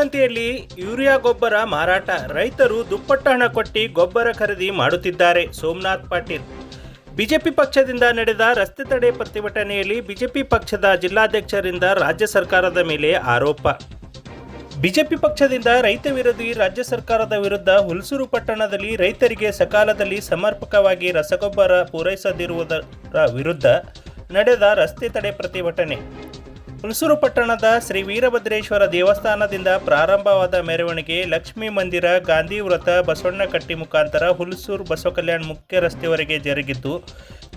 ಕಾಳಸಂತೆಯಲ್ಲಿ ಯೂರಿಯಾ ಗೊಬ್ಬರ ಮಾರಾಟ, ರೈತರು ದುಪ್ಪಟ್ಟ ಹಣ ಕೊಟ್ಟಿ ಗೊಬ್ಬರ ಖರೀದಿ ಮಾಡುತ್ತಿದ್ದಾರೆ. ಸೋಮನಾಥ್ ಪಾಟೀಲ್. ಬಿಜೆಪಿ ಪಕ್ಷದಿಂದ ನಡೆದ ರಸ್ತೆ ತಡೆ ಪ್ರತಿಭಟನೆಯಲ್ಲಿ ಬಿಜೆಪಿ ಪಕ್ಷದ ಜಿಲ್ಲಾಧ್ಯಕ್ಷರಿಂದ ರಾಜ್ಯ ಸರ್ಕಾರದ ಮೇಲೆ ಆರೋಪ. ಬಿಜೆಪಿ ಪಕ್ಷದಿಂದ ರೈತ ವಿರೋಧಿ ರಾಜ್ಯ ಸರ್ಕಾರದ ವಿರುದ್ಧ ಹುಲ್ಸೂರು ಪಟ್ಟಣದಲ್ಲಿ ರೈತರಿಗೆ ಸಕಾಲದಲ್ಲಿ ಸಮರ್ಪಕವಾಗಿ ರಸಗೊಬ್ಬರ ಪೂರೈಸದಿರುವುದರ ವಿರುದ್ಧ ನಡೆದ ರಸ್ತೆ ತಡೆ ಪ್ರತಿಭಟನೆ. ಹುಲ್ಸೂರು ಪಟ್ಟಣದ ಶ್ರೀ ವೀರಭದ್ರೇಶ್ವರ ದೇವಸ್ಥಾನದಿಂದ ಪ್ರಾರಂಭವಾದ ಮೆರವಣಿಗೆ ಲಕ್ಷ್ಮೀ ಮಂದಿರ, ಗಾಂಧಿ ವೃತ್ತ ಬಸವಣ್ಣಕಟ್ಟಿ ಮುಖಾಂತರ ಹುಲ್ಸೂರು ಬಸವಕಲ್ಯಾಣ್ ಮುಖ್ಯ ರಸ್ತೆವರೆಗೆ ಜರುಗಿದ್ದು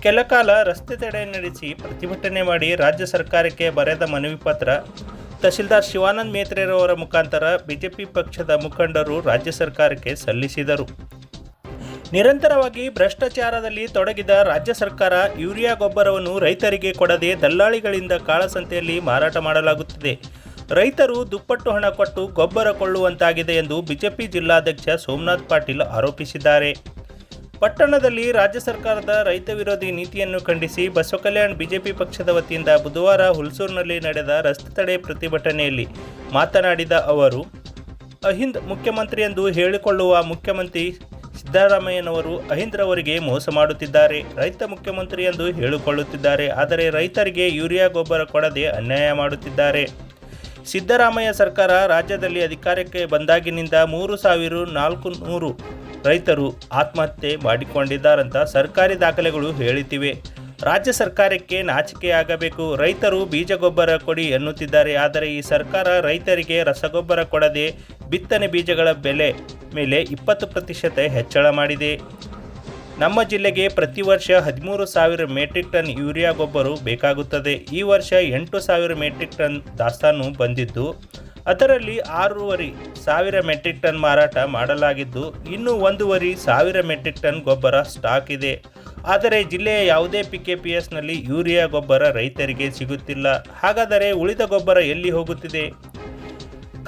ಕೆಲಕಾಲ ರಸ್ತೆ ತಡೆ ನಡೆಸಿ ಪ್ರತಿಭಟನೆ ಮಾಡಿ ರಾಜ್ಯ ಸರ್ಕಾರಕ್ಕೆ ಬರೆದ ಮನವಿ ಪತ್ರ. ತಹಶೀಲ್ದಾರ್ ಶಿವಾನಂದ್ ಮೇತ್ರೆರವರ ಮುಖಾಂತರ ಬಿಜೆಪಿ ಪಕ್ಷದ ಮುಖಂಡರು ರಾಜ್ಯ ಸರ್ಕಾರಕ್ಕೆ ಸಲ್ಲಿಸಿದರು. ನಿರಂತರವಾಗಿ ಭ್ರಷ್ಟಾಚಾರದಲ್ಲಿ ತೊಡಗಿದ ರಾಜ್ಯ ಸರ್ಕಾರ ಯೂರಿಯಾ ಗೊಬ್ಬರವನ್ನು ರೈತರಿಗೆ ಕೊಡದೆ ದಲ್ಲಾಳಿಗಳಿಂದ ಕಾಳಸಂತೆಯಲ್ಲಿ ಮಾರಾಟ ಮಾಡಲಾಗುತ್ತಿದೆ. ರೈತರು ದುಪ್ಪಟ್ಟು ಹಣ ಕೊಟ್ಟು ಗೊಬ್ಬರ ಕೊಳ್ಳುವಂತಾಗಿದೆ ಎಂದು ಬಿಜೆಪಿ ಜಿಲ್ಲಾಧ್ಯಕ್ಷ ಸೋಮನಾಥ್ ಪಾಟೀಲ್ ಆರೋಪಿಸಿದ್ದಾರೆ. ಪಟ್ಟಣದಲ್ಲಿ ರಾಜ್ಯ ಸರ್ಕಾರದ ರೈತ ವಿರೋಧಿ ನೀತಿಯನ್ನು ಖಂಡಿಸಿ ಬಸವಕಲ್ಯಾಣ್ ಬಿಜೆಪಿ ಪಕ್ಷದ ವತಿಯಿಂದ ಬುಧವಾರ ಹುಲ್ಸೂರಿನಲ್ಲಿ ನಡೆದ ರಸ್ತೆ ತಡೆ ಪ್ರತಿಭಟನೆಯಲ್ಲಿ ಮಾತನಾಡಿದ ಅವರು, ಅಹಿಂದ್ ಮುಖ್ಯಮಂತ್ರಿ ಎಂದು ಹೇಳಿಕೊಳ್ಳುವ ಮುಖ್ಯಮಂತ್ರಿ ಸಿದ್ದರಾಮಯ್ಯನವರು ಅಹಿಂದ್ರವರಿಗೆ ಮೋಸ ಮಾಡುತ್ತಿದ್ದಾರೆ. ರೈತ ಮುಖ್ಯಮಂತ್ರಿ ಎಂದು ಹೇಳಿಕೊಳ್ಳುತ್ತಿದ್ದಾರೆ. ಆದರೆ ರೈತರಿಗೆ ಯೂರಿಯಾ ಗೊಬ್ಬರ ಕೊಡದೆ ಅನ್ಯಾಯ ಮಾಡುತ್ತಿದ್ದಾರೆ. ಸಿದ್ದರಾಮಯ್ಯ ಸರ್ಕಾರ ರಾಜ್ಯದಲ್ಲಿ ಅಧಿಕಾರಕ್ಕೆ ಬಂದಾಗಿನಿಂದ ಮೂರು ಸಾವಿರ ನಾಲ್ಕು ನೂರು ರೈತರು ಆತ್ಮಹತ್ಯೆ ಮಾಡಿಕೊಂಡಿದ್ದಾರಂತ ಸರ್ಕಾರಿ ದಾಖಲೆಗಳು ಹೇಳುತ್ತಿವೆ. ರಾಜ್ಯ ಸರ್ಕಾರಕ್ಕೆ ನಾಚಿಕೆಯಾಗಬೇಕು. ರೈತರು ಬೀಜ ಗೊಬ್ಬರ ಕೊಡಿ ಎನ್ನುತ್ತಿದ್ದಾರೆ. ಆದರೆ ಈ ಸರ್ಕಾರ ರೈತರಿಗೆ ರಸಗೊಬ್ಬರ ಕೊಡದೆ ಬಿತ್ತನೆ ಬೀಜಗಳ ಬೆಲೆ ಮೇಲೆ ಇಪ್ಪತ್ತು ಪ್ರತಿಶತ ಹೆಚ್ಚಳ ಮಾಡಿದೆ. ನಮ್ಮ ಜಿಲ್ಲೆಗೆ ಪ್ರತಿ ವರ್ಷ ಹದಿಮೂರು ಸಾವಿರ ಮೆಟ್ರಿಕ್ ಟನ್ ಯೂರಿಯಾ ಗೊಬ್ಬರ ಬೇಕಾಗುತ್ತದೆ. ಈ ವರ್ಷ ಎಂಟು ಸಾವಿರ ಮೆಟ್ರಿಕ್ ಟನ್ ದಾಸ್ತಾನು ಬಂದಿದ್ದು, ಅದರಲ್ಲಿ ಆರೂವರೆ ಸಾವಿರ ಮೆಟ್ರಿಕ್ ಟನ್ ಮಾರಾಟ ಮಾಡಲಾಗಿದ್ದು, ಇನ್ನು ಒಂದೂವರೆ ಸಾವಿರ ಮೆಟ್ರಿಕ್ ಟನ್ ಗೊಬ್ಬರ ಸ್ಟಾಕ್ ಇದೆ. ಆದರೆ ಜಿಲ್ಲೆಯ ಯಾವುದೇ ಪಿ ಕೆ ಪಿ ಎಸ್ನಲ್ಲಿ ಯೂರಿಯಾ ಗೊಬ್ಬರ ರೈತರಿಗೆ ಸಿಗುತ್ತಿಲ್ಲ. ಹಾಗಾದರೆ ಉಳಿದ ಗೊಬ್ಬರ ಎಲ್ಲಿ ಹೋಗುತ್ತಿದೆ?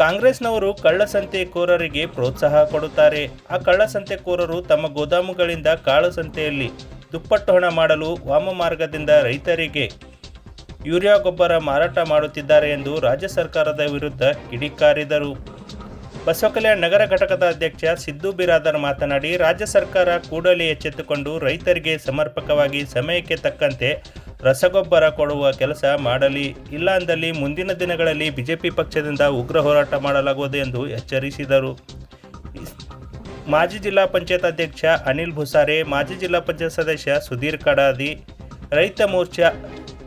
ಕಾಂಗ್ರೆಸ್ನವರು ಕಳ್ಳಸಂತೆಕೋರರಿಗೆ ಪ್ರೋತ್ಸಾಹ ಕೊಡುತ್ತಾರೆ. ಆ ಕಳ್ಳಸಂತೆಕೋರರು ತಮ್ಮ ಗೋದಾಮುಗಳಿಂದ ಕಾಳುಸಂತೆಯಲ್ಲಿ ದುಪ್ಪಟ್ಟು ಹಣ ಮಾಡಲು ವಾಮ ಮಾರ್ಗದಿಂದ ರೈತರಿಗೆ ಯೂರಿಯಾ ಗೊಬ್ಬರ ಮಾರಾಟ ಮಾಡುತ್ತಿದ್ದಾರೆ ಎಂದು ರಾಜ್ಯ ಸರ್ಕಾರದ ವಿರುದ್ಧ ಕಿಡಿಕಾರಿದರು. ಬಸವಕಲ್ಯಾಣ ನಗರ ಘಟಕದ ಅಧ್ಯಕ್ಷ ಸಿದ್ದು ಬಿರಾದರ್ ಮಾತನಾಡಿ, ರಾಜ್ಯ ಸರ್ಕಾರ ಕೂಡಲೇ ಎಚ್ಚೆತ್ತುಕೊಂಡು ರೈತರಿಗೆ ಸಮರ್ಪಕವಾಗಿ ಸಮಯಕ್ಕೆ ತಕ್ಕಂತೆ ರಸಗೊಬ್ಬರ ಕೊಡುವ ಕೆಲಸ ಮಾಡಲಿ, ಇಲ್ಲ ಅಂದಲ್ಲಿ ಮುಂದಿನ ದಿನಗಳಲ್ಲಿ ಬಿಜೆಪಿ ಪಕ್ಷದಿಂದ ಉಗ್ರ ಹೋರಾಟ ಮಾಡಲಾಗುವುದು ಎಂದು ಎಚ್ಚರಿಸಿದರು. ಮಾಜಿ ಜಿಲ್ಲಾ ಪಂಚಾಯತ್ ಅಧ್ಯಕ್ಷ ಅನಿಲ್ ಭುಸಾರೆ, ಮಾಜಿ ಜಿಲ್ಲಾ ಪಂಚಾಯತ್ ಸದಸ್ಯ ಸುಧೀರ್ ಕಡಾದಿ, ರೈತ ಮೋರ್ಚಾ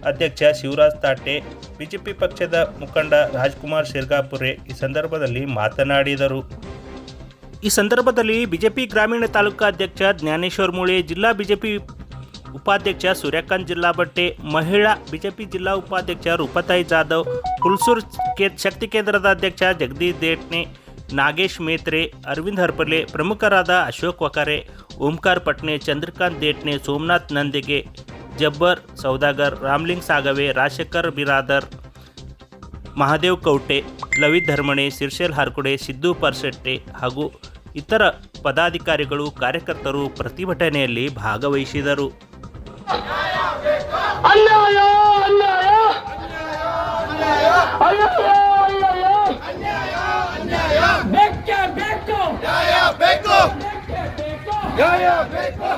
ಅಧ್ಯಕ್ಷ ಶಿವರಾಜ್ ತಾಟೆ, ಬಿಜೆಪಿ ಪಕ್ಷದ ಮುಖಂಡ ರಾಜ್ಕುಮಾರ್ ಶಿರ್ಗಾಪುರೆ ಈ ಸಂದರ್ಭದಲ್ಲಿ ಮಾತನಾಡಿದರು. ಈ ಸಂದರ್ಭದಲ್ಲಿ ಬಿಜೆಪಿ ಗ್ರಾಮೀಣ ತಾಲೂಕಾ ಅಧ್ಯಕ್ಷ ಜ್ಞಾನೇಶ್ವರ್ ಮೂಳೆ, ಜಿಲ್ಲಾ ಬಿಜೆಪಿ ಉಪಾಧ್ಯಕ್ಷ ಸೂರ್ಯಕಾಂತ್ ಜಿಲ್ಲಾ ಬಟ್ಟೆ ಮಹಿಳಾ, ಬಿಜೆಪಿ ಜಿಲ್ಲಾ ಉಪಾಧ್ಯಕ್ಷ ರೂಪತಾಯಿ ಜಾಧವ್, ಹುಲ್ಸೂರು ಕೇ, ಶಕ್ತಿ ಕೇಂದ್ರದ ಅಧ್ಯಕ್ಷ ಜಗದೀಶ್ ದೇಟ್ನೆ, ನಾಗೇಶ್ ಮೇತ್ರೆ, ಅರವಿಂದ್ ಹರ್ಪಲೆ ಪ್ರಮುಖರಾದ ಅಶೋಕ್ ವಕರೆ ಓಂಕಾರ್ ಪಟ್ನೆ ಚಂದ್ರಕಾಂತ್ ದೇಟ್ನೆ, ಸೋಮನಾಥ್ ನಂದಿಗೆ, ಜಬ್ಬರ್ ಸೌದಾಗರ್, ರಾಮ್ಲಿಂಗ್ ಸಾಗವೆ, ರಾಜಶೇಖರ್ ಬಿರಾದರ್, ಮಹಾದೇವ್ ಕೌಟೆ, ಲವಿತ್ ಧರ್ಮಣೆ ಶಿರ್ಷೇಲ್ ಹಾರ್ಕುಡೆ, ಸಿದ್ದು ಪರ್ಸೆಟ್ಟೆ ಹಾಗೂ ಇತರ ಪದಾಧಿಕಾರಿಗಳು, ಕಾರ್ಯಕರ್ತರು ಪ್ರತಿಭಟನೆಯಲ್ಲಿ ಭಾಗವಹಿಸಿದರು. ಅನ್ಯಾಯ ಅನ್ಯಾಯ. ಅಯ್ಯಯ್ಯೋ ಅಯ್ಯಯ್ಯೋ ಬೇಕೇ ಬೇಕು ನ್ಯಾಯ ಬೇಕು ನ್ಯಾಯ ಬೇಕು.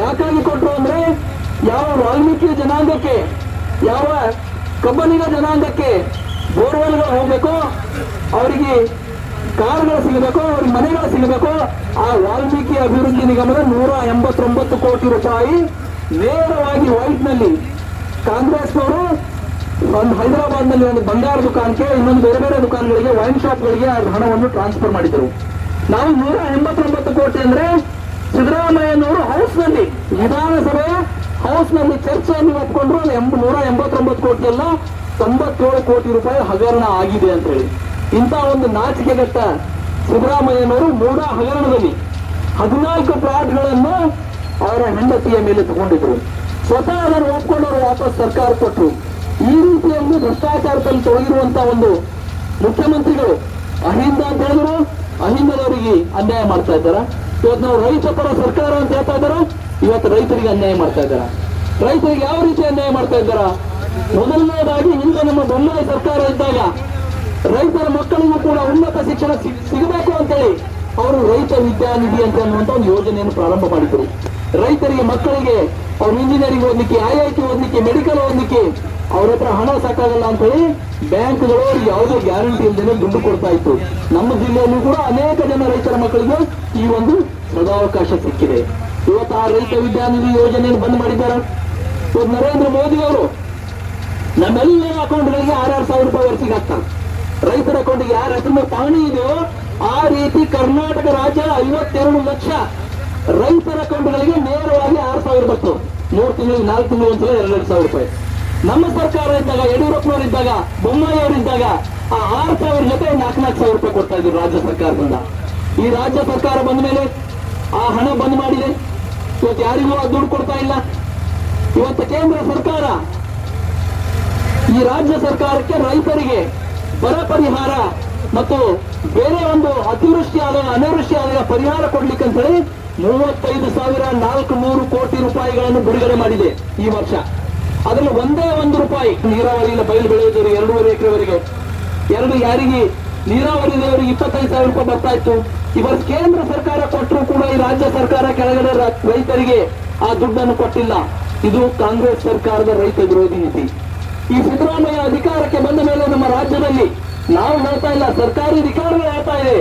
ಯಾಕಾಗಿ ಕೊಟ್ರು ಅಂದ್ರೆ ಯಾವ ವಾಲ್ಮೀಕಿ ಜನಾಂಗಕ್ಕೆ, ಯಾವ ಕಬ್ಬನಿಗ ಜನಾಂಗಕ್ಕೆ ಬೋರ್ವೆಲ್ಗಳು ಹೋಗ್ಬೇಕು, ಅವರಿಗೆ ಕಾರ್ಗಳು ಸಿಗಬೇಕು, ಅವ್ರಿಗೆ ಮನೆಗಳು ಸಿಗಬೇಕು. ಆ ವಾಲ್ಮೀಕಿ ಅಭಿವೃದ್ಧಿ ನಿಗಮದ ನೂರ ಎಂಬತ್ತೊಂಬತ್ತು ಕೋಟಿ ರೂಪಾಯಿ ನೇರವಾಗಿ ವೈಟ್ನಲ್ಲಿ ಕಾಂಗ್ರೆಸ್ನವರು ಒಂದು ಹೈದರಾಬಾದ್ನಲ್ಲಿ ಒಂದು ಬಂಗಾರ ದುಕಾನ್ಗೆ ಇನ್ನೊಂದು ಬೇರೆ ಬೇರೆ ದುಕಾನ್ಗಳಿಗೆ, ವೈನ್ ಶಾಪ್ಗಳಿಗೆ ಆ ಹಣವನ್ನು ಟ್ರಾನ್ಸ್ಫರ್ ಮಾಡಿದರು ನಾವು ನೂರ ಎಂಬತ್ತೊಂಬತ್ತು ಕೋಟಿ ಅಂದ್ರೆ ಸಿದ್ದರಾಮಯ್ಯನವರು ಹೌಸ್ನಲ್ಲಿ ವಿಧಾನಸಭೆ ಹೌಸ್ನಲ್ಲಿ ಚರ್ಚೆಯನ್ನು ಒಪ್ಕೊಂಡ್ರು. ನೂರ ಎಂಬತ್ತೊಂಬತ್ತು ಕೋಟಿ ಅಲ್ಲ ತೊಂಬತ್ತೇಳು ಕೋಟಿ ರೂಪಾಯಿ ಹಗರಣ ಆಗಿದೆ ಅಂತ ಹೇಳಿ. ಇಂಥ ಒಂದು ನಾಚಿಕೆಗಟ್ಟ ಸಿದ್ದರಾಮಯ್ಯನವರು ಮೂಡ ಹಗರಣದಲ್ಲಿ ಹದಿನಾಲ್ಕು ಪ್ಲಾಟ್ಗಳನ್ನು ಅವರ ಹೆಂಡತಿಯ ಮೇಲೆ ತಗೊಂಡಿದ್ರು. ಸ್ವತಃ ಅದನ್ನು ಒಪ್ಕೊಂಡವರು ವಾಪಸ್ ಸರ್ಕಾರ ಕೊಟ್ಟರು ಈ ರೀತಿಯಲ್ಲಿ ಭ್ರಷ್ಟಾಚಾರದಲ್ಲಿ ತೊಡಗಿರುವಂತಹ ಒಂದು ಮುಖ್ಯಮಂತ್ರಿಗಳು ಅಹಿಂದ ಅಂತ ಹೇಳಿದ್ರು. ಅಹಿಂದದವರಿಗೆ ಅನ್ಯಾಯ ಮಾಡ್ತಾ ಇದ್ದಾರ? ಇವತ್ತು ನಾವು ರೈತ ಪರ ಸರ್ಕಾರ ಅಂತ ಹೇಳ್ತಾ ಇದ್ದಾರ? ಇವತ್ತು ರೈತರಿಗೆ ಅನ್ಯಾಯ ಮಾಡ್ತಾ ಇದ್ದಾರ? ರೈತರಿಗೆ ಯಾವ ರೀತಿ ಅನ್ಯಾಯ ಮಾಡ್ತಾ ಇದ್ದಾರ? ಮೊದಲನೇದಾಗಿ ಹಿಂದೆ ನಮ್ಮ ಬೊಮ್ಮಾಯಿ ಸರ್ಕಾರ ಇದ್ದಾಗ ರೈತರ ಮಕ್ಕಳಿಗೂ ಕೂಡ ಉನ್ನತ ಶಿಕ್ಷಣ ಸಿಗ್- ಸಿಗಬೇಕು ಅಂತೇಳಿ ಅವರು ರೈತ ವಿದ್ಯಾನಿಧಿ ಅಂತ ಅನ್ನುವಂತ ಒಂದು ಯೋಜನೆಯನ್ನು ಪ್ರಾರಂಭ ಮಾಡಿದ್ರು ರೈತರಿಗೆ ಮಕ್ಕಳಿಗೆ ಅವ್ರ ಇಂಜಿನಿಯರಿಂಗ್ ಓದಲಿಕ್ಕೆ ಐ ಐ ಓದಲಿಕ್ಕೆ ಮೆಡಿಕಲ್ ಓದಲಿಕ್ಕೆ ಅವ್ರ ಹತ್ರ ಹಣ ಸಾಕಾಗಲ್ಲ ಅಂತ ಹೇಳಿ ಬ್ಯಾಂಕ್ಗಳು ಯಾವುದೇ ಗ್ಯಾರಂಟಿ ಇಲ್ಲದೆ ದುಡ್ಡು ಕೊಡ್ತಾ ಇತ್ತು. ನಮ್ಮ ಜಿಲ್ಲೆಯಲ್ಲೂ ಕೂಡ ಅನೇಕ ಜನ ರೈತರ ಮಕ್ಕಳಿಗೆ ಈ ಒಂದು ಸದಾವಕಾಶ ಸಿಕ್ಕಿದೆ. ಇವತ್ತು ಆ ರೈತ ವಿದ್ಯಾನಿಧಿ ಯೋಜನೆಯನ್ನು ಬಂದ್ ಮಾಡಿದ್ದಾರೆ? ನರೇಂದ್ರ ಮೋದಿ ಅವರು ನಮ್ಮೆಲ್ಲರ ಅಕೌಂಟ್ಗಳಿಗೆ ಆರಾರು ಸಾವಿರ ರೂಪಾಯಿ ವರ್ಷಿಗೆ ಹಾಕ್ತಾರೆ. ರೈತರ ಅಕೌಂಟ್ಗೆ ಯಾರ ಹೆಸರು ಪಾಣಿ ಇದೆಯೋ ಆ ರೀತಿ ಕರ್ನಾಟಕ ರಾಜ್ಯ ಐವತ್ತೆರಡು ಲಕ್ಷ ರೈತರ ಅಕೌಂಟ್ಗಳಿಗೆ ನೇರವಾಗಿ ಆರು ಸಾವಿರ ಬತ್ತು ಮೂರು ತಿಂಗಳಿಗೆ, ನಾಲ್ಕು ತಿಂಗಳು ಒಂದ್ಸಲ ಎರಡೆರಡು ಸಾವಿರ ರೂಪಾಯಿ. ನಮ್ಮ ಸರ್ಕಾರ ಇದ್ದಾಗ, ಯಡಿಯೂರಪ್ಪನವರು ಇದ್ದಾಗ, ಬೊಮ್ಮಾಯಿ ಅವರಿದ್ದಾಗ ಆ ಆರು ಸಾವಿರ ಜೊತೆ ನಾಲ್ಕು ನಾಲ್ಕು ಸಾವಿರ ರೂಪಾಯಿ ಕೊಡ್ತಾ ಇದ್ರು ರಾಜ್ಯ ಸರ್ಕಾರದಿಂದ. ಈ ರಾಜ್ಯ ಸರ್ಕಾರ ಬಂದ ಮೇಲೆ ಆ ಹಣ ಬಂದ್ ಮಾಡಿದೆ. ಇವತ್ತು ಯಾರಿಗೂ ಆ ದುಡ್ಡು ಕೊಡ್ತಾ ಇಲ್ಲ. ಇವತ್ತು ಕೇಂದ್ರ ಸರ್ಕಾರ ಈ ರಾಜ್ಯ ಸರ್ಕಾರಕ್ಕೆ ರೈತರಿಗೆ ಬರ ಪರಿಹಾರ ಮತ್ತು ಬೇರೆ ಒಂದು ಅತಿವೃಷ್ಟಿ ಆದ ಅನಾವೃಷ್ಟಿ ಆದ ಪರಿಹಾರ ಕೊಡ್ಲಿಕ್ಕೆ ಅಂತ ಹೇಳಿ ಮೂವತ್ತೈದು ಸಾವಿರ ನಾಲ್ಕು ನೂರು ಕೋಟಿ ರೂಪಾಯಿಗಳನ್ನು ಬಿಡುಗಡೆ ಮಾಡಿದೆ ಈ ವರ್ಷ. ಅದರಲ್ಲಿ ಒಂದೇ ಒಂದು ರೂಪಾಯಿ ನೀರಾವರಿಯಿಂದ ಬಯಲು ಬೆಳೆಯುವವರು ಎರಡೂವರೆ ಎಕರೆವರೆಗೆ. ಎರಡು ಯಾರಿಗೆ? ನೀರಾವರಿ ಇಪ್ಪತ್ತೈದು ಸಾವಿರ ರೂಪಾಯಿ ಬರ್ತಾ ಇತ್ತು. ಇವತ್ತು ಕೇಂದ್ರ ಸರ್ಕಾರ ಕೊಟ್ಟರು ಕೂಡ ಈ ರಾಜ್ಯ ಸರ್ಕಾರ ಕೆಳಗಡೆ ರೈತರಿಗೆ ಆ ದುಡ್ಡನ್ನು ಕೊಟ್ಟಿಲ್ಲ. ಇದು ಕಾಂಗ್ರೆಸ್ ಸರ್ಕಾರದ ರೈತ ವಿರೋಧಿ ನೀತಿ. ಈ ಸಿದ್ದರಾಮಯ್ಯ ಅಧಿಕಾರಕ್ಕೆ ಬಂದ ಮೇಲೆ ರಾಜ್ಯದಲ್ಲಿ ನಾವು ಹೇಳ್ತಾ ಇಲ್ಲ, ಸರ್ಕಾರಿ ಅಧಿಕಾರಿಗಳು ಹೇಳ್ತಾ ಇದೆ.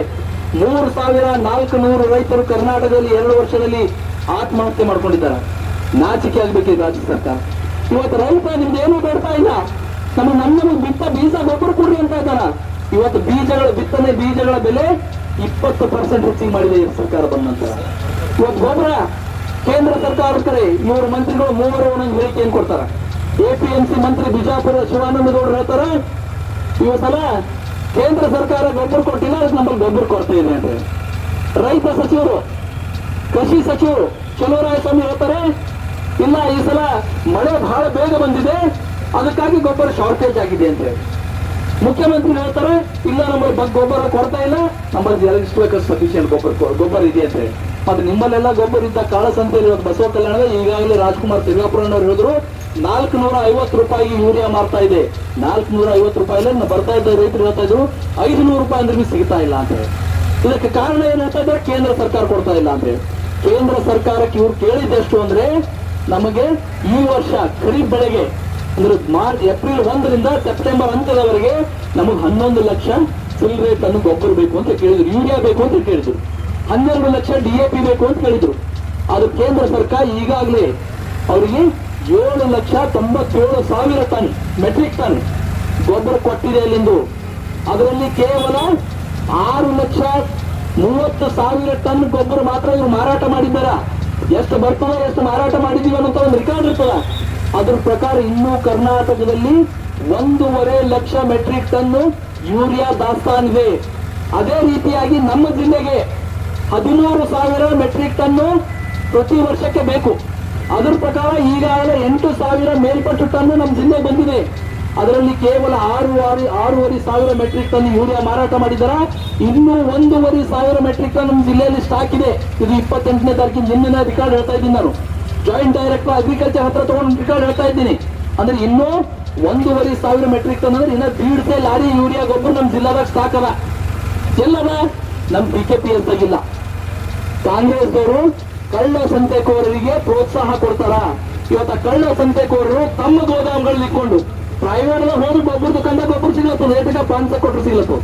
ಮೂರು ಸಾವಿರ ನಾಲ್ಕು ನೂರು ರೈತರು ಕರ್ನಾಟಕದಲ್ಲಿ ಎರಡು ವರ್ಷದಲ್ಲಿ ಆತ್ಮಹತ್ಯೆ ಮಾಡ್ಕೊಂಡಿದ್ದಾರೆ. ನಾಚಿಕೆ ಆಗ್ಬೇಕು ಈ ರಾಜ್ಯ ಸರ್ಕಾರ. ಇವತ್ತು ರೈತ ಏನು ಬೇಡ್ತಾ ಇಲ್ಲ. ನಮ್ಮ ನಮ್ಮ ಬಿತ್ತ ಬೀಜ ಗೊಬ್ಬರ ಕೊಡ್ರಿ ಅಂತ ಇದ್ದಾರ ಇವತ್ತು ಬೀಜಗಳ ಬಿತ್ತನೆ ಬೀಜಗಳ ಬೆಲೆ ಇಪ್ಪತ್ತು ಪರ್ಸೆಂಟ್ ಹೆಚ್ಚಿಗೆ ಮಾಡಿದೆ ಸರ್ಕಾರ ಬಂದ ನಂತರ. ಇವತ್ತು ಗೊಬ್ಬರ ಕೇಂದ್ರ ಸರ್ಕಾರ ಕಡೆ ಇವರ ಮಂತ್ರಿಗಳು ಮೂವರು ಒಂದೊಂದು ಏನ್ ಕೊಡ್ತಾರ? ಎಪಿಎಂಸಿ ಮಂತ್ರಿ ಬಿಜಾಪುರ ಶಿವಾನಂದ ಗೌಡರು ಹೇಳ್ತಾರ ಸಲ ಕೇಂದ್ರ ಸರ್ಕಾರ ಗೊಬ್ಬರ ಕೊಟ್ಟಿಲ್ಲ ಅದಕ್ಕೆ ನಮ್ಮಲ್ಲಿ ಗೊಬ್ಬರ ಕೊಡ್ತಾ ಇದೆ ಅಂತ ರೈತ ಸಚಿವರು, ಕೃಷಿ ಸಚಿವರು ಚಲುವರಾಯಸ್ವಾಮಿ ಹೇಳ್ತಾರೆ, ಇಲ್ಲ ಈ ಸಲ ಮಳೆ ಬಹಳ ಬೇಗ ಬಂದಿದೆ, ಅದಕ್ಕಾಗಿ ಗೊಬ್ಬರ ಶಾರ್ಟೇಜ್ ಆಗಿದೆ ಅಂತ ಹೇಳಿ. ಮುಖ್ಯಮಂತ್ರಿ ಹೇಳ್ತಾರೆ, ಇಲ್ಲ ನಮ್ಮಲ್ಲಿ ಗೊಬ್ಬರ ಕೊಡ್ತಾ ಇಲ್ಲ, ನಮ್ಮಲ್ಲಿ ಬೇಕು ಸಫಿಷಿಯಂಟ್ ಗೊಬ್ಬರ ಗೊಬ್ಬರ ಇದೆ ಅಂತ ಹೇಳಿ. ಮತ್ತೆ ನಿಮ್ಮಲ್ಲೆಲ್ಲ ಗೊಬ್ಬರ ಇದ್ದ ಕಾಳಸಂತೆಯಲ್ಲಿ ಇವತ್ತು ಬಸವ ಕಲ್ಯಾಣದ ಈಗಾಗಲೇ ರಾಜ್ಕುಮಾರ್ ತಿರ್ಗಾಪುರನವ್ರು ಹೇಳಿದ್ರು ನಾಲ್ಕು ನೂರ ಐವತ್ತು ರೂಪಾಯಿ ಯೂರಿಯಾ ಮಾರ್ತಾ ಇದೆ. ನಾಲ್ಕು ನೂರ ಐವತ್ತು ರೂಪಾಯಿ ಬರ್ತಾ ಇದ್ದ ರೈತರು ಹೇಳ್ತಾ ಇದ್ರು ಐದು ನೂರು ರೂಪಾಯಿ ಅಂದ್ರೆ ಸಿಗ್ತಾ ಇಲ್ಲ ಅಂತ ಇದಕ್ಕೆ ಕಾರಣ ಏನ್ ಹೇಳ್ತಾ ಇದ್ರೆ ಕೇಂದ್ರ ಸರ್ಕಾರ ಕೊಡ್ತಾ ಇಲ್ಲ ಅಂದ್ರೆ ಕೇಂದ್ರ ಸರ್ಕಾರಕ್ಕೆ ಇವ್ರು ಕೇಳಿದ್ದೆಷ್ಟು ಅಂದ್ರೆ, ನಮಗೆ ಈ ವರ್ಷ ಖರೀಫ್ ಬೆಳೆಗೆ, ಅಂದ್ರೆ ಮಾರ್ಚ್, ಏಪ್ರಿಲ್ ಒಂದರಿಂದ ಸೆಪ್ಟೆಂಬರ್ ಅಂತ್ಯದವರೆಗೆ ನಮಗೆ ಹನ್ನೊಂದು ಲಕ್ಷ ಫುಲ್ ರೇಟ್ ಅನ್ನು ಗೊಬ್ಬರ ಬೇಕು ಅಂತ ಕೇಳಿದ್ರು. ಯೂರಿಯಾ ಬೇಕು ಅಂತ ಕೇಳಿದ್ರು. ಹನ್ನೆರಡು ಲಕ್ಷ ಡಿ ಎ ಪಿ ಬೇಕು ಅಂತ ಕೇಳಿದ್ರು. ಅದು ಕೇಂದ್ರ ಸರ್ಕಾರ ಈಗಾಗಲೇ ಅವರಿಗೆ ಏಳು ಲಕ್ಷ ತೊಂಬತ್ತೇಳು ಸಾವಿರ ಟನ್ ಮೆಟ್ರಿಕ್ ಟನ್ ಗೊಬ್ಬರ ಕೊಟ್ಟಿದೆ ಅಲ್ಲಿಂದು. ಅದರಲ್ಲಿ ಕೇವಲ ಆರು ಲಕ್ಷ ಮೂವತ್ತು ಸಾವಿರ ಟನ್ ಗೊಬ್ಬರ ಮಾತ್ರ ಇವರು ಮಾರಾಟ ಮಾಡಿದ್ದಾರ? ಎಷ್ಟು ಬರ್ತದ, ಎಷ್ಟು ಮಾರಾಟ ಮಾಡಿದೀವಿ ಅನ್ನೋ ಒಂದು ರೆಕಾರ್ಡ್ ಇರ್ತದ. ಅದ್ರ ಪ್ರಕಾರ ಇನ್ನೂ ಕರ್ನಾಟಕದಲ್ಲಿ ಒಂದೂವರೆ ಲಕ್ಷ ಮೆಟ್ರಿಕ್ ಟನ್ ಯೂರಿಯಾ ದಾಸ್ತಾನಿದೆ ಅದೇ ರೀತಿಯಾಗಿ ನಮ್ಮ ಜಿಲ್ಲೆಗೆ ಹದಿಮೂರು ಸಾವಿರ ಮೆಟ್ರಿಕ್ ಟನ್ನು ಪ್ರತಿ ವರ್ಷಕ್ಕೆ ಬೇಕು. ಅದರ ಪ್ರಕಾರ ಈಗಾಗಲೇ ಎಂಟು ಸಾವಿರ ಮೇಲ್ಪಟ್ಟು ಟನ್ ನಮ್ಮ ಜಿಲ್ಲೆ ಬಂದಿದೆ. ಅದರಲ್ಲಿ ಕೇವಲ ಆರು ಆರು ಆರೂವರೆ ಸಾವಿರ ಮೆಟ್ರಿಕ್ ಟನ್ ಯೂರಿಯಾ ಮಾರಾಟ ಮಾಡಿದ್ದಾರೆ? ಇನ್ನೂ ಒಂದೂವರೆ ಸಾವಿರ ಮೆಟ್ರಿಕ್ ಟನ್ ನಮ್ಮ ಜಿಲ್ಲೆಯಲ್ಲಿ ಸ್ಟಾಕ್ ಇದೆ. ಇದು ಇಪ್ಪತ್ತೆಂಟನೇ ತಾರೀಕಿನ ನಿನ್ನೆ ರಿಕಾರ್ಡ್ ಹೇಳ್ತಾ ಇದ್ದೀನಿ ನಾನು. ಜಾಯಿಂಟ್ ಡೈರೆಕ್ಟರ್ ಅಗ್ರಿಕಲ್ಚರ್ ಹತ್ರ ತಗೊಂಡು ರಿಕಾರ್ಡ್ ಹೇಳ್ತಾ ಇದ್ದೀನಿ. ಅಂದ್ರೆ ಇನ್ನೂ ಒಂದೂವರೆ ಸಾವಿರ ಮೆಟ್ರಿಕ್ ಟನ್ ಅಂದ್ರೆ ಇನ್ನ ಬೀಡ್ಸೆ ಲಾರಿ, ಯೂರಿಯಾ, ಗೊಬ್ಬರ ನಮ್ಮ ಜಿಲ್ಲಾದಾಗ ಸ್ಟಾಕ್ ಅದ. ಎಲ್ಲದ? ನಮ್ಮ ಬಿಜೆಪಿ ಅಂತಾಗಿಲ್ಲ. ಕಾಂಗ್ರೆಸ್ದವರು ಕಳ್ಳ ಸಂತೆಕೋರರಿಗೆ ಪ್ರೋತ್ಸಾಹ ಕೊಡ್ತಾರ. ಇವತ್ತ ಕಳ್ಳ ಸಂತೆಕೋರರು ತಮ್ಮ ಗೋದಾಮುಗಳಲ್ಲಿ ಇಟ್ಕೊಂಡು ಪ್ರೈವೇಟ್ ಹೋದ್ರೆ ಗೊಬ್ಬರ ಕಂದ ಗೊಬ್ಬರ ಸಿಗ್ಲತ್ತು ರೇಟಿಗೆ ಪಾನ್ಸ ಕೊಟ್ಟರು ಸಿಗ್ಲತ್ತು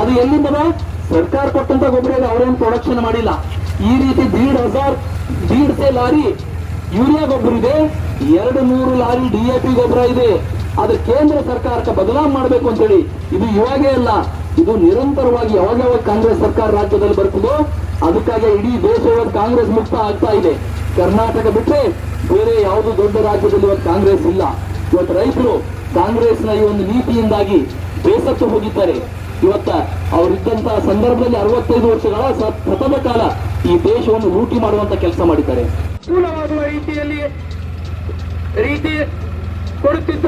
ಅದು ಎಲ್ಲಿಂದ ಸರ್ಕಾರ ಕೊಟ್ಟಂತ ಗೊಬ್ಬರ ಅವರೇನು ಪ್ರೊಡಕ್ಷನ್ ಮಾಡಿಲ್ಲ. ಈ ರೀತಿ ದೀಡ್ ಹಜಾರ್ ದೀಡ್ ಸೆ ಲಾರಿ ಯೂರಿಯಾ ಗೊಬ್ಬರ ಇದೆ, ಎರಡು ನೂರು ಲಾರಿ ಡಿಎಪಿ ಗೊಬ್ಬರ ಇದೆ. ಅದು ಕೇಂದ್ರ ಸರ್ಕಾರಕ್ಕೆ ಬದಲಾವಣೆ ಮಾಡಬೇಕು ಅಂತೇಳಿ ಇದು ಇವಾಗೇ ಅಲ್ಲ, ಇದು ನಿರಂತರವಾಗಿ ಯಾವಾಗ ಯಾವಾಗ ಕಾಂಗ್ರೆಸ್ ಸರ್ಕಾರ ರಾಜ್ಯದಲ್ಲಿ ಬರ್ತದೋ ಅದಕ್ಕಾಗಿ ಇಡೀ ದೇಶ ಕಾಂಗ್ರೆಸ್ ಮುಕ್ತ ಆಗ್ತಾ ಇದೆ. ಕರ್ನಾಟಕ ಬಿಟ್ಟರೆ ಬೇರೆ ಯಾವುದು ದೊಡ್ಡ ರಾಜ್ಯದಲ್ಲಿ ಇವತ್ತು ಕಾಂಗ್ರೆಸ್ ಇಲ್ಲ. ಇವತ್ತು ರೈತರು ಕಾಂಗ್ರೆಸ್ನ ಈ ಒಂದು ನೀತಿಯಿಂದಾಗಿ ಬೇಸತ್ತು ಹೋಗಿದ್ದಾರೆ. ಇವತ್ತ ಅವರಿದ್ದಂತಹ ಸಂದರ್ಭದಲ್ಲಿ ಅರವತ್ತೈದು ವರ್ಷಗಳ ಪ್ರಥಮ ಕಾಲ ಈ ದೇಶವನ್ನು ಲೂಟಿ ಮಾಡುವಂತ ಕೆಲಸ ಮಾಡಿದ್ದಾರೆ. ಅನುಕೂಲವಾಗುವ ರೀತಿಯಲ್ಲಿ ರೀತಿ ಕೊಡುತ್ತಿದ್ದ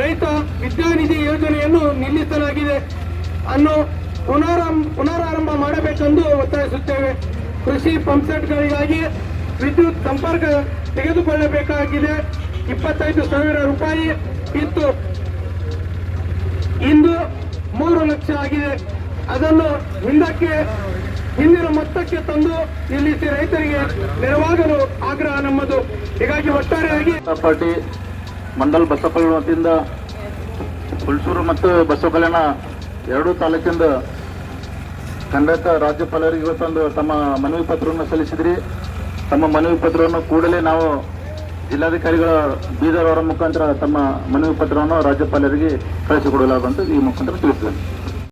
ರೈತ ವಿದ್ಯಾನಿಧಿ ಯೋಜನೆಯನ್ನು ನಿಲ್ಲಿಸಲಾಗಿದೆ ಅನ್ನು ಪುನರಾರಂಭ ಪುನರಾರಂಭ ಮಾಡಬೇಕೆಂದು ಒತ್ತಾಯಿಸುತ್ತೇವೆ. ಕೃಷಿ ಪಂಪ್ಸೆಟ್ಗಳಿಗಾಗಿ ವಿದ್ಯುತ್ ಸಂಪರ್ಕ ತೆಗೆದುಕೊಳ್ಳಬೇಕಾಗಿದೆ. ಇಪ್ಪತ್ತೈದು ಸಾವಿರ ರೂಪಾಯಿ ಇತ್ತು. ಇಂದು ಮೂರು ಲಕ್ಷ ಆಗಿದೆ. ಅದನ್ನು ಹಿಂದಕ್ಕೆ, ಹಿಂದಿನ ಮೊತ್ತಕ್ಕೆ ತಂದು ನಿಲ್ಲಿಸಿ ರೈತರಿಗೆ ನೆರವಾಗಲು ಆಗ್ರಹ ನಮ್ಮದು. ಹೀಗಾಗಿ ಒಟ್ಟಾರೆಯಾಗಿ ಪಾರ್ಟಿ ಮಂಡಲ್ ಬಸವಕಲ್ಯಾಣ ವತಿಯಿಂದ ಹುಲ್ಸೂರು ಮತ್ತು ಬಸವಕಲ್ಯಾಣ ಎರಡೂ ತಾಲೂಕಿಂದ ಖಂಡಿತ ರಾಜ್ಯಪಾಲರಿಗೆ ಇವತ್ತೊಂದು ತಮ್ಮ ಮನವಿ ಪತ್ರವನ್ನು ಸಲ್ಲಿಸಿದ್ರಿ. ತಮ್ಮ ಮನವಿ ಪತ್ರವನ್ನು ಕೂಡಲೇ ನಾವು ಜಿಲ್ಲಾಧಿಕಾರಿಗಳ ಬೀದರ್ ಅವರ ಮುಖಾಂತರ ತಮ್ಮ ಮನವಿ ಪತ್ರವನ್ನು ರಾಜ್ಯಪಾಲರಿಗೆ ಕಳಿಸಿಕೊಡಲಾಗುವಂತ ಈ ಮುಖಾಂತರ ತಿಳಿಸಿದ್ದೇನೆ